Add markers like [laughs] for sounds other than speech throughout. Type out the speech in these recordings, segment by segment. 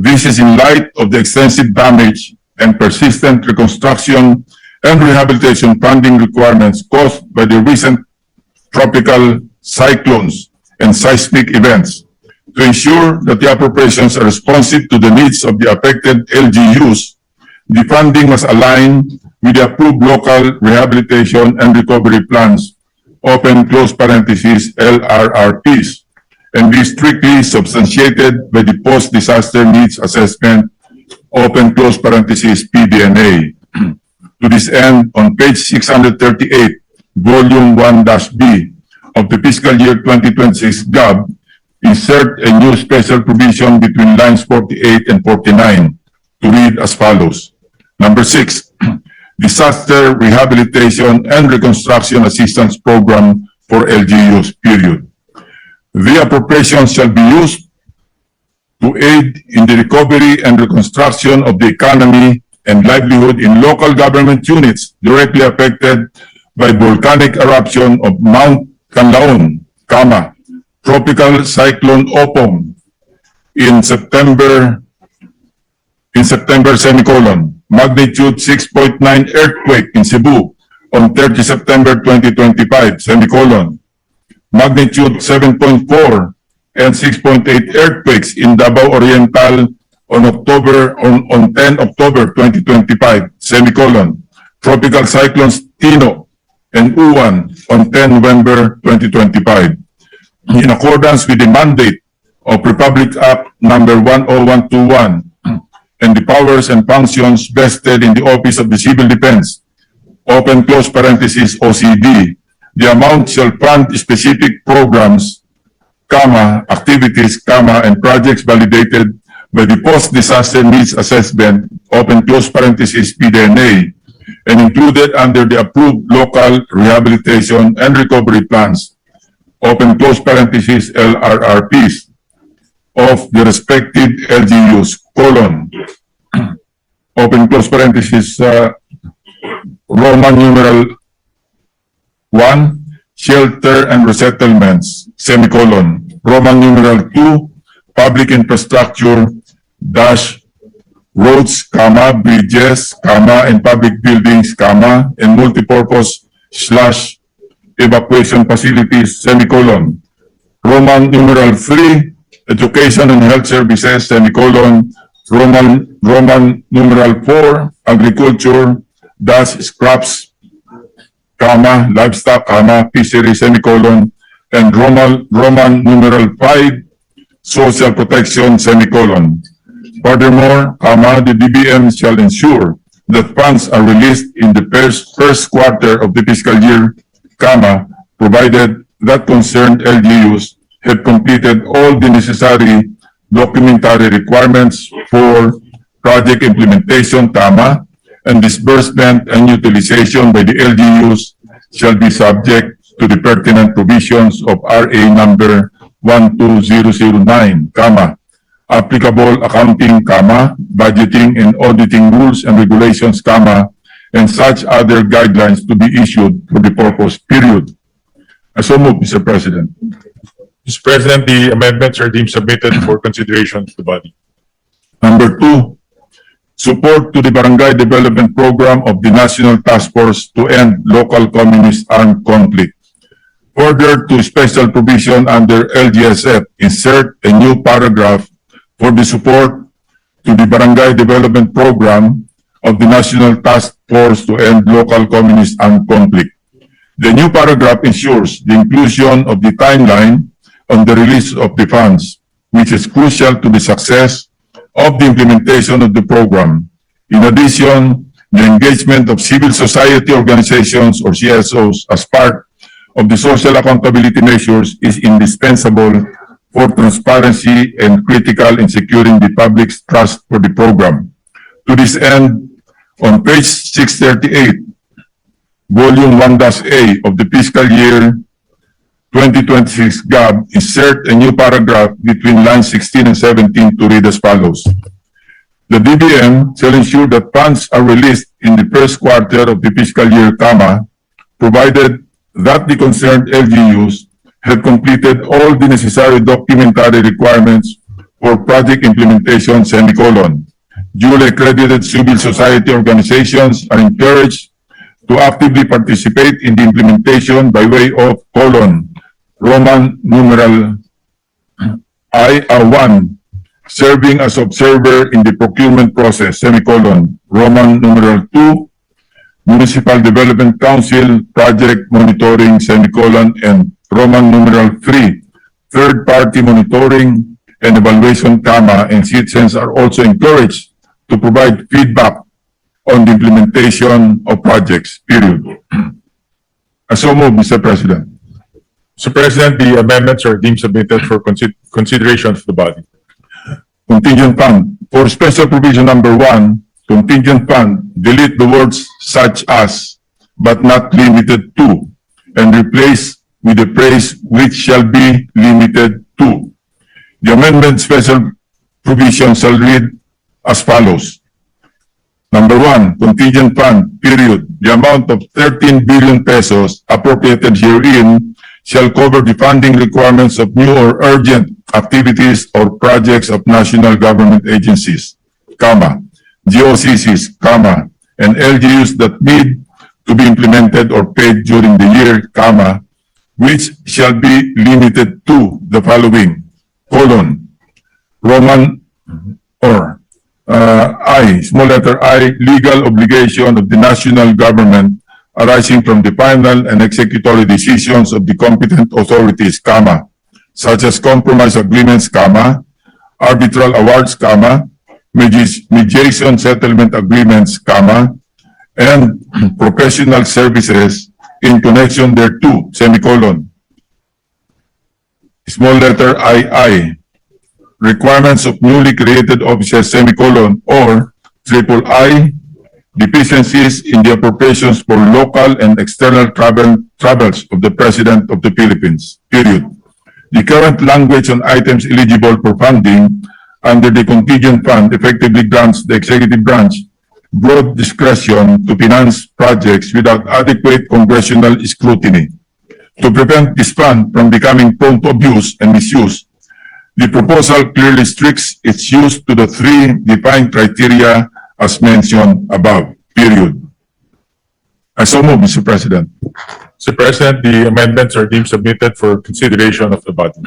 This is in light of the extensive damage and persistent reconstruction and rehabilitation funding requirements caused by the recent tropical cyclones and seismic events. To ensure that the appropriations are responsive to the needs of the affected LGUs, the funding must align with the approved local rehabilitation and recovery plans, open close parentheses, LRRPs, and be strictly substantiated by the post-disaster needs assessment, open close parentheses, PDNA. To this end, on page 638, volume 1-B of the fiscal year 2026 GAB, insert a new special provision between lines 48 and 49 to read as follows. Number six, [clears throat] Disaster Rehabilitation and Reconstruction Assistance Program for LGUs, period. Appropriations shall be used to aid in the recovery and reconstruction of the economy and livelihood in local government units directly affected by volcanic eruption of Mount Canlaon, Kama, Tropical Cyclone Opong in September in September semicolon, magnitude 6.9 earthquake in Cebu on 30 September 2025 semicolon, magnitude 7.4 and 6.8 earthquakes in Davao Oriental on October on, on 10 October 2025 semicolon, tropical cyclones Tino and Uwan on 10 November 2025 in accordance with the mandate of Republic Act number 10121 [clears throat] and the powers and functions vested in the Office of the Civil Defense, open close parenthesis OCD, the amount shall fund specific programs, comma, activities, comma, and projects validated by the Post-Disaster Needs Assessment, open close parenthesis PDNA, and included under the approved local rehabilitation and recovery plans, open close parenthesis LRRPs, of the respective LGUs, colon, [clears throat] open close parenthesis, uh, Roman numeral one, shelter and resettlements, semicolon, Roman numeral two, public infrastructure, dash, roads, comma, bridges, comma, and public buildings, comma, and multipurpose slash evacuation facilities, semicolon. Roman numeral three, education and health services, semicolon. Roman, Roman numeral four, agriculture, dash, scraps, comma, livestock, comma, fishery, semicolon. And Roman, Roman numeral five, social protection, semicolon. Furthermore, comma, the DBM shall ensure that funds are released in the first, first quarter of the fiscal year, comma, provided that concerned LGUs have completed all the necessary documentary requirements for project implementation, comma, and disbursement and utilization by the LGUs shall be subject to the pertinent provisions of RA number 12009, comma, applicable accounting, comma, budgeting and auditing rules and regulations, comma, and such other guidelines to be issued for the purpose, period. I so move, Mr. President. Mr. President, the amendments are deemed submitted for consideration to the body. Number two, support to the Barangay Development Program of the National Task Force to End Local Communist Armed Conflict. Further to special provision under LGSF, insert a new paragraph for the support to the Barangay Development Program of the National Task Force to End Local Communist Armed Conflict. The new paragraph ensures the inclusion of the timeline on the release of the funds, which is crucial to the success of the implementation of the program. In addition, the engagement of civil society organizations or CSOs as part of the social accountability measures is indispensable for transparency and critical in securing the public's trust for the program. To this end, on page 638, Volume 1-A of the fiscal year 2026 GAB, insert a new paragraph between lines 16 and 17 to read as follows. The DBM shall ensure that funds are released in the first quarter of the fiscal year, comma, provided that the concerned LGUs have completed all the necessary documentary requirements for project implementation, semicolon. Duly accredited civil society organizations are encouraged to actively participate in the implementation by way of colon, Roman numeral I, uh, one, serving as observer in the procurement process, semicolon, Roman numeral two, Municipal Development Council Project Monitoring, semicolon, and Roman numeral three, third-party monitoring and evaluation, comma, and citizens are also encouraged to provide feedback on the implementation of projects, period. I so move, Mr. President. Mr. President, the amendments are deemed submitted for consi- consideration of the body. Contingent fund. For special provision number one, contingent fund, delete the words such as, but not limited to, and replace with the phrase which shall be limited to. The amendment special provision shall read as follows. Number one, contingent fund, period. The amount of thirteen billion pesos appropriated herein shall cover the funding requirements of new or urgent activities or projects of national government agencies, comma, GOCCs, comma, and LGUs that need to be implemented or paid during the year, comma, which shall be limited to the following, colon, Roman or uh, I, small letter I, legal obligation of the national government arising from the final and executory decisions of the competent authorities, comma, such as compromise agreements, comma, arbitral awards, comma, mediation settlement agreements, comma, and [clears throat] professional services in connection thereto, semicolon. Small letter II, requirements of newly created offices, semicolon, or triple I, deficiencies in the appropriations for local and external travel, travels of the President of the Philippines, period. The current language on items eligible for funding under the contingent fund effectively grants the executive branch broad discretion to finance projects without adequate congressional scrutiny. To prevent this fund from becoming prone to abuse and misuse, the proposal clearly restricts its use to the three defined criteria as mentioned above, period. I so move, Mr. President. Mr. President, the amendments are deemed submitted for consideration of the body.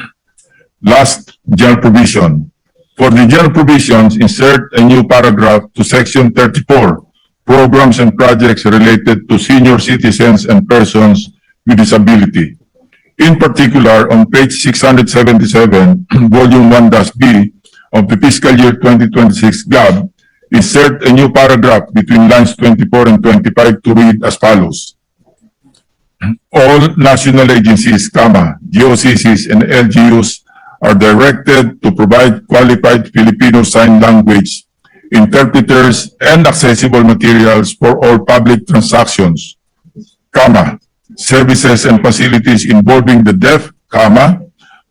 Last, general provision. For the general provisions, insert a new paragraph to section thirty-four, programs and projects related to senior citizens and persons with disability. In particular, on page six hundred seventy-seven, [clears throat] volume one B of the fiscal year twenty twenty-six GAB, insert a new paragraph between lines twenty-four and twenty-five to read as follows. All national agencies, comma, GOCCs and LGUs are directed to provide qualified Filipino Sign Language interpreters and accessible materials for all public transactions, comma, services and facilities involving the deaf, comma,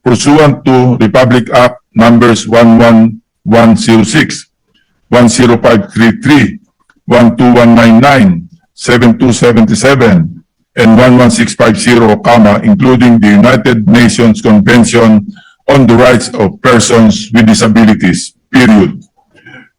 pursuant to Republic Act numbers 11106, 10533, 12199, 7277, and 11650, comma, including the United Nations Convention on the Rights of Persons with Disabilities, period.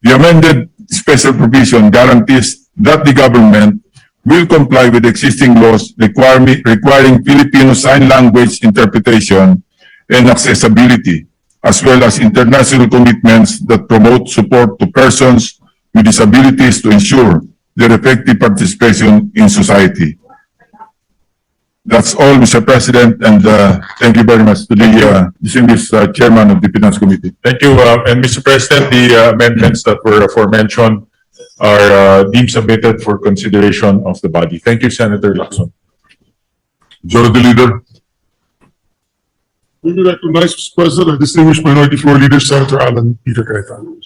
The amended special provision guarantees that the government will comply with existing laws requiring, Filipino Sign Language interpretation and accessibility, as well as international commitments that promote support to persons with disabilities to ensure their effective participation in society. That's all, Mr. President, and uh, thank you very much to the uh, distinguished uh, chairman of the Finance Committee. Thank you, uh, and Mr. President, the uh, amendments that were aforementioned are uh, deemed submitted for consideration of the body. Thank you, Senator Lacson. Majority Leader. We will recognize, Mr. President, distinguished minority floor leader, Senator Alan Peter Cayetano.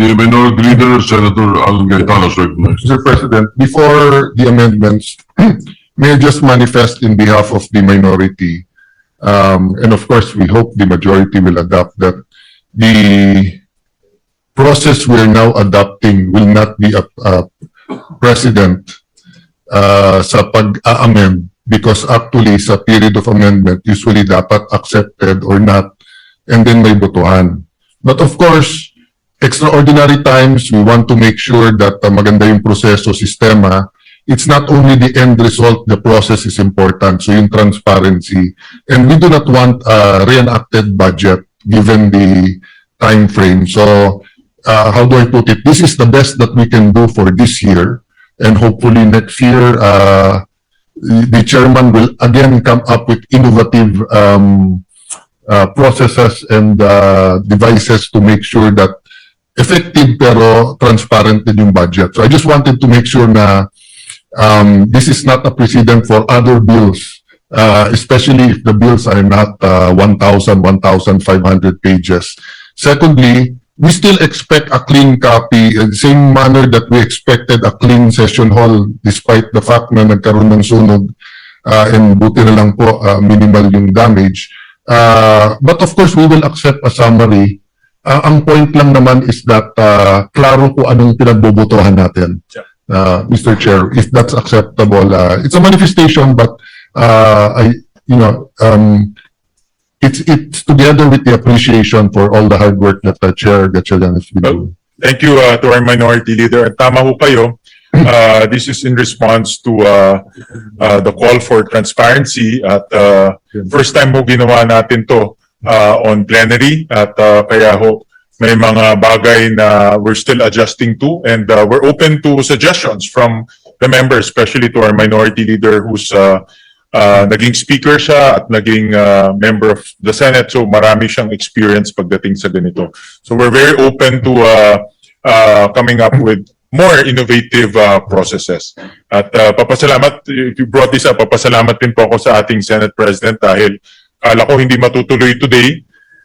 The minority leader, Senator Alan Gaetano, is recognized. Mr. President, before the amendments, [clears throat] may I just manifest in behalf of the minority, um, and of course, we hope the majority will adopt that the process we're now adopting will not be a, a precedent uh, sa pag-amend because actually sa period of amendment, usually dapat accepted or not, and then may botohan. But of course, extraordinary times, we want to make sure that uh, maganda yung proseso, sistema. It's not only the end result, the process is important. So yung transparency. And we do not want a reenacted budget given the time frame. So uh, how do I put it? This is the best that we can do for this year. And hopefully next year, uh, the chairman will again come up with innovative um, uh, processes and uh, devices to make sure that effective pero transparent din yung budget. So I just wanted to make sure na um, this is not a precedent for other bills, uh, especially if the bills are not uh, 1,000, 1,500 pages. Secondly, we still expect a clean copy, in the same manner that we expected a clean session hall despite the fact na nagkaroon ng sunog uh, and buti na lang po uh, minimal yung damage. Uh, but of course, we will accept a summary. Uh, ang point lang naman is that uh, klaro po anong pinagbobotohan natin. Uh, Mr. Chair, if that's acceptable. Uh, it's a manifestation, but uh, I, you know, um, it's it's together with the appreciation for all the hard work that the Chair Gatchalian has been doing. Thank you uh, to our minority leader. At tama ho kayo. Uh, [laughs] this is in response to uh, uh, the call for transparency at uh, first time ho ginawa natin to uh, on plenary at uh, kaya ho may mga bagay na we're still adjusting to and uh, we're open to suggestions from the members, especially to our minority leader who's uh, uh, naging speaker siya at naging uh, member of the Senate. So marami siyang experience pagdating sa ganito. So we're very open to uh, uh, coming up with more innovative uh, processes. At uh, papasalamat, if you brought this up, papasalamat din po ako sa ating Senate President dahil kala ko hindi matutuloy today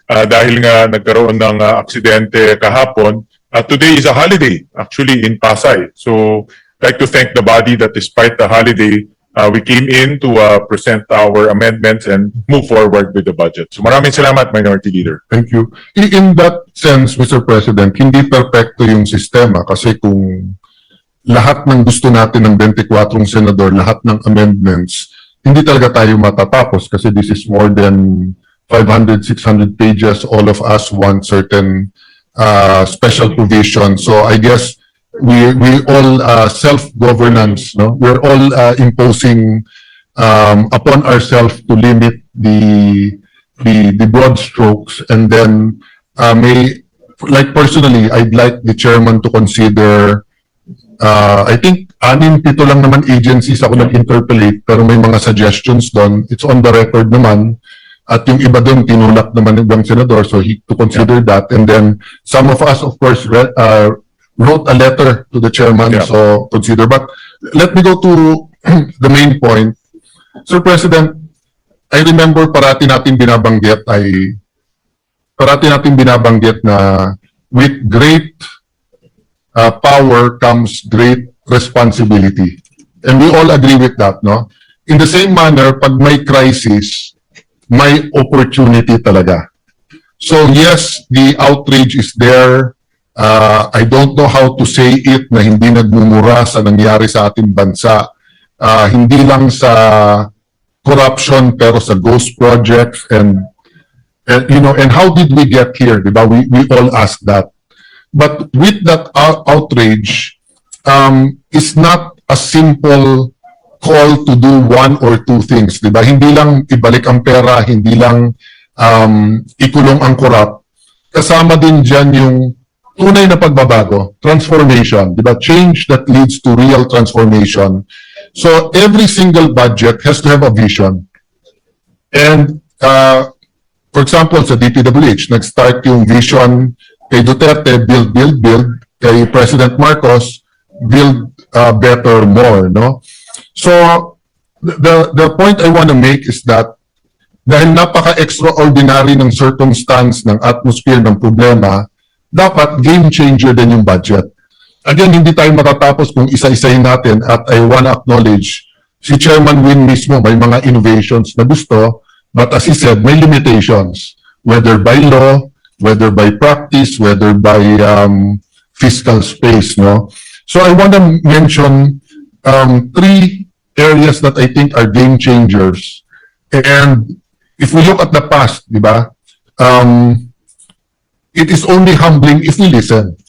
uh, dahil nga nagkaroon ng uh, aksidente kahapon. Uh, today is a holiday actually in Pasay. So I'd like to thank the body that despite the holiday, uh, we came in to uh, present our amendments and move forward with the budget. So maraming salamat, Minority Leader. Thank you. In that sense, Mr. President, hindi perfecto yung sistema kasi kung lahat ng gusto natin ng 24 senador, lahat ng amendments, hindi talaga tayo matatapos kasi this is more than 500, 600 pages. All of us want certain uh, special provision. So I guess we we all uh, self-governance, no? We're all uh, imposing um, upon ourselves to limit the the the broad strokes. And then uh, may like personally I'd like the chairman to consider uh, I think anim pito lang naman agencies ako nag-interpolate pero may mga suggestions doon. It's on the record naman. At yung iba doon tinulak naman ng senador so he to consider that. And then some of us of course re- uh, wrote a letter to the chairman Yeah. so consider but let me go to [clears throat] the main point Sir President I remember parati natin binabanggit ay parati natin binabanggit na with great uh, power comes great responsibility. And we all agree with that, no? In the same manner, pag may crisis, may opportunity talaga. So yes, the outrage is there. Uh, I don't know how to say it na hindi nagmumura sa nangyari sa ating bansa. Uh, hindi lang sa corruption pero sa ghost projects and and you know and how did we get here diba we we all ask that. But with that out- outrage um it's not a simple call to do one or two things diba hindi lang ibalik ang pera hindi lang um ikulong ang corrupt. Kasama din diyan yung tunay na pagbabago transformation diba change that leads to real transformation so every single budget has to have a vision and uh, for example, sa DPWH, nag-start yung vision kay Duterte, build, build, build. Kay President Marcos, build uh, better, more, no? So, the, the point I want to make is that dahil napaka-extraordinary ng circumstance ng atmosphere ng problema, dapat game changer din yung budget. Again, hindi tayo matatapos kung isa-isahin natin at I wanna acknowledge si Chairman Win mismo may mga innovations na gusto but as he said, may limitations whether by law, whether by practice, whether by um, fiscal space, no? So I want to mention um, three areas that I think are game changers. And if we look at the past, di ba? Um, it is only humbling if we listen.